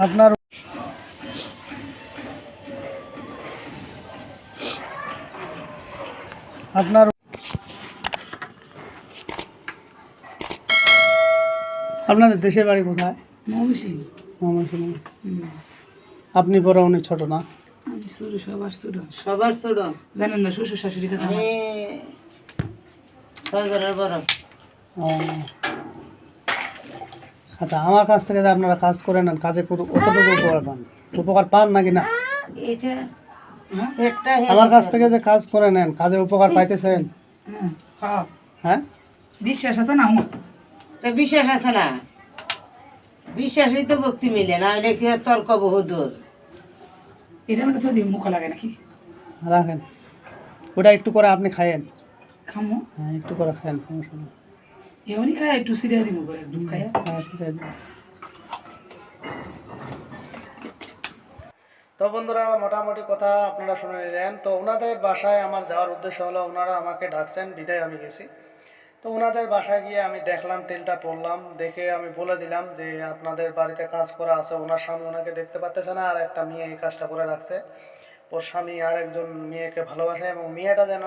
আপনার আপনার আপনাদের দেশের বাড়ি কোথায়। আপনি বড় অনেক ছোট না? আমি ছোট সবার ছোট। সবার ছোট? জানেন না শ্বশুর শাশুড়ি কাছে আমি ছয়জনের বড়। ও। আচ্ছা আমার কাছ থেকে যে আপনারা কাজ করে নেন কাজে কতটুকু উপকার পান। উপকার পান নাকি না? এটা হ্যাঁ? আমার কাছ থেকে যে কাজ করে নেন কাজে উপকার পাইতেছেন? হ্যাঁ, হ্যাঁ? বিশ্বাস আছে না আমার তা বিশ্বাস আছে না? বিশ্বাসই তো ভক্তি মিলে না হলে কি আর তর্ক বহুদূর? এটার মধ্যে তো মুখ লাগে নাকি? রাখেন। ওটা একটু করে আপনি খায়েন খামো। হ্যাঁ একটু করে খায়েন সমস্যা নেই এমনই খায় একটু সিরিয়া দিব করে একটু খায়। হ্যাঁ, দিন। তো বন্ধুরা মোটামুটি কথা আপনারা শুনে নিলেন। তো ওনাদের বাসায় আমার যাওয়ার উদ্দেশ্য হলো ওনারা আমাকে ডাকছেন বিদায় আমি গেছি। তো ওনাদের বাসায় গিয়ে আমি দেখলাম তেলটা পড়লাম দেখে আমি বলে দিলাম যে আপনাদের বাড়িতে কাজ করা আছে ওনার স্বামী ওনাকে দেখতে পাচ্ছে না আর একটা মেয়ে এই কাজটা করে রাখছে। ওর স্বামী আর একজন মেয়েকে ভালোবাসে এবং মেয়েটা যেন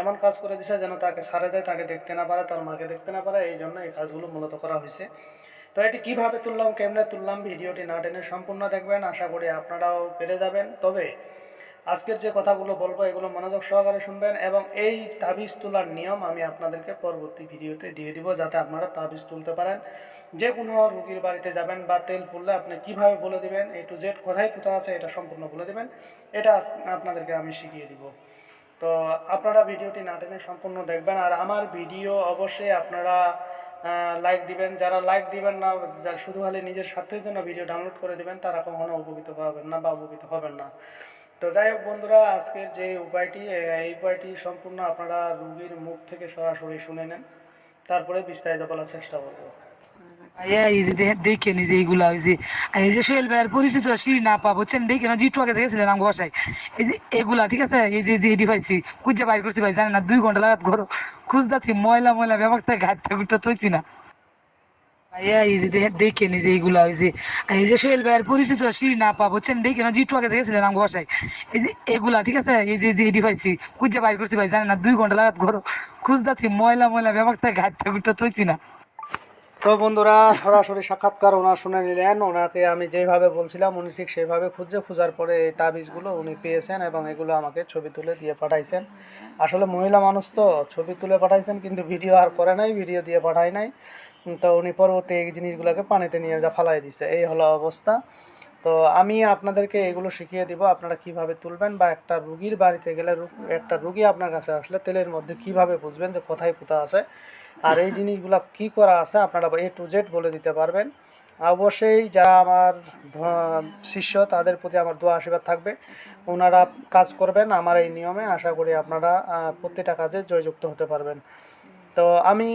এমন কাজ করে দিছে যেন তাকে সারে দেয়, তাকে দেখতে না পারে, তার মাকে দেখতে না পারে, এই জন্য এই কাজগুলো মূলত করা হয়েছে। তো এটি কীভাবে তুললাম, কেমনে তুললাম, ভিডিওটি না টেনে সম্পূর্ণ দেখবেন, আশা করি আপনারাও পেরে যাবেন। তবে আজকের যে কথাগুলো বলব, এগুলো মনোযোগ সহকারে শুনবেন এবং এই তাবিজ তোলার নিয়ম আমি আপনাদেরকে পরবর্তী ভিডিওতে দিয়ে দিব, যাতে আপনারা তাবিজ তুলতে পারেন। যে কোনো রুগীর বাড়িতে যাবেন বা তেল পড়লে আপনি কীভাবে বলে দিবেন, এ টু জেড কোথায় কোথাও আছে, এটা সম্পূর্ণ বলে দিবেন। এটা আপনাদেরকে আমি শিখিয়ে দিব। তো আপনারা ভিডিওটি না টেনে সম্পূর্ণ দেখবেন আর আমার ভিডিও অবশ্যই আপনারা লাইক দিবেন। যারা লাইক দিবেন না, যা শুধু খালি নিজের স্বার্থের জন্য ভিডিও ডাউনলোড করে দিবেন, তারা কখনো উপকৃত পাবেন না বা উপকৃত হবেন না। তো যাই হোক বন্ধুরা, আজকের যে উপায়টি এই উপায়টি সম্পূর্ণ আপনারা রুগীর মুখ থেকে সরাসরি শুনে নেন। তারপরে বিস্তারিত বলার চেষ্টা করব। এই যে দেখে নিজে এইগুলা ওই এই যে সোহেল ভাইয়ের পরিচিত সিঁড়ি না পা বুঝছেন দেখে না জিটু আগে গেছিলেন আমার বাসায় এই যে এগুলা ঠিক আছে এই যে এডি পাইছি খুঁজে বাইর করছি ভাই জানি না দুই ঘণ্টা লাগাত ঘর খুঁজতেছি ময়লা ময়লা ব্যাপারটা ঘাটটা ঘুরটা তুইছি না ভাইয়া এই যে দেখে নিজে এইগুলা ওই যে এই যে সোহেল ভাইয়ের পরিচিত সিঁড়ি না পা বুঝছেন দেখে না জিটু আগে গেছিলেন আমার বাসায় এই যে এগুলা ঠিক আছে এই যে যে এডি পাইছি খুঁজে বাইর করছি ভাই জানি না দুই ঘণ্টা লাগাত ঘর খুঁজতেছি ময়লা ময়লা ব্যাপারটা ঘাটটা ঘুরটা তুইছি না তো বন্ধুরা, সরাসরি সাক্ষাৎকার ওনার শুনে নিলেন। ওনাকে আমি যেভাবে বলছিলাম, উনি ঠিক সেইভাবে খুঁজে খোঁজার পরে এই তাবিজগুলো উনি পেয়েছেন এবং এগুলো আমাকে ছবি তুলে দিয়ে পাঠাইছেন। আসলে মহিলা মানুষ তো ছবি তুলে পাঠাইছেন, কিন্তু ভিডিও আর করে নাই, ভিডিও দিয়ে পাঠায় নাই। তো উনি পরবর্তী এই জিনিসগুলোকে পানিতে নিয়ে যা, ফালাই দিছে। এই হলো অবস্থা। তো আমি আপনাদেরকে এগুলো শিখিয়ে দিব, আপনারা কীভাবে তুলবেন বা একটা রুগীর বাড়িতে গেলে একটা রুগী আপনার কাছে আসলে তেলের মধ্যে কীভাবে বুঝবেন যে কোথায় কোথা আছে আর এই জিনিসগুলো কি করা আছে আপনারা এ টু জেড বলে দিতে পারবেন। অবশ্যই যারা আমার শিষ্য তাদের প্রতি আমার দোয়া আশীর্বাদ থাকবে, ওনারা কাজ করবেন আমার এই নিয়মে, আশা করি আপনারা প্রতিটা কাজে জয়যুক্ত হতে পারবেন। তো আমি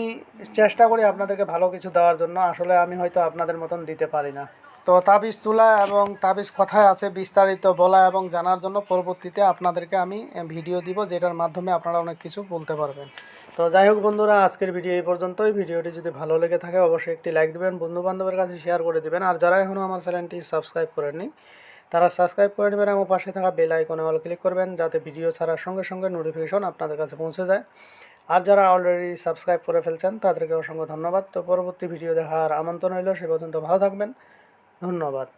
চেষ্টা করি আপনাদেরকে ভালো কিছু দেওয়ার জন্য, আসলে আমি হয়তো আপনাদের মতন দিতে পারি না। তো তাবিজ তোলা এবং তাবিজ কথায় আছে বিস্তারিত বলা এবং জানার জন্য পরবর্তীতে আপনাদেরকে আমি ভিডিও দিব, যেটার মাধ্যমে আপনারা অনেক কিছু বলতে পারবেন। তো যাই হোক বন্ধুরা, আজকের ভিডিও এই পর্যন্তই। ভিডিওটি যদি ভালো লেগে থাকে, অবশ্যই একটি লাইক দিবেন বন্ধু বান্ধবের কাছে শেয়ার করে দিবেন। আর যারা এখনও আমার চ্যানেলটি সাবস্ক্রাইব করেননি, তারা সাবস্ক্রাইব করে নেবেন এবং পাশে থাকা বেল আইকনে অল ক্লিক করবেন, যাতে ভিডিও ছাড়ার সঙ্গে সঙ্গে নোটিফিকেশন আপনাদের কাছে পৌঁছে যায়। আর যারা অলরেডি সাবস্ক্রাইব করে ফেলছেন, তাদেরকে অসংখ্য ধন্যবাদ। তো পরবর্তী ভিডিও দেখার আমন্ত্রণ রইল, সে পর্যন্ত ভালো থাকবেন। ধন্যবাদ।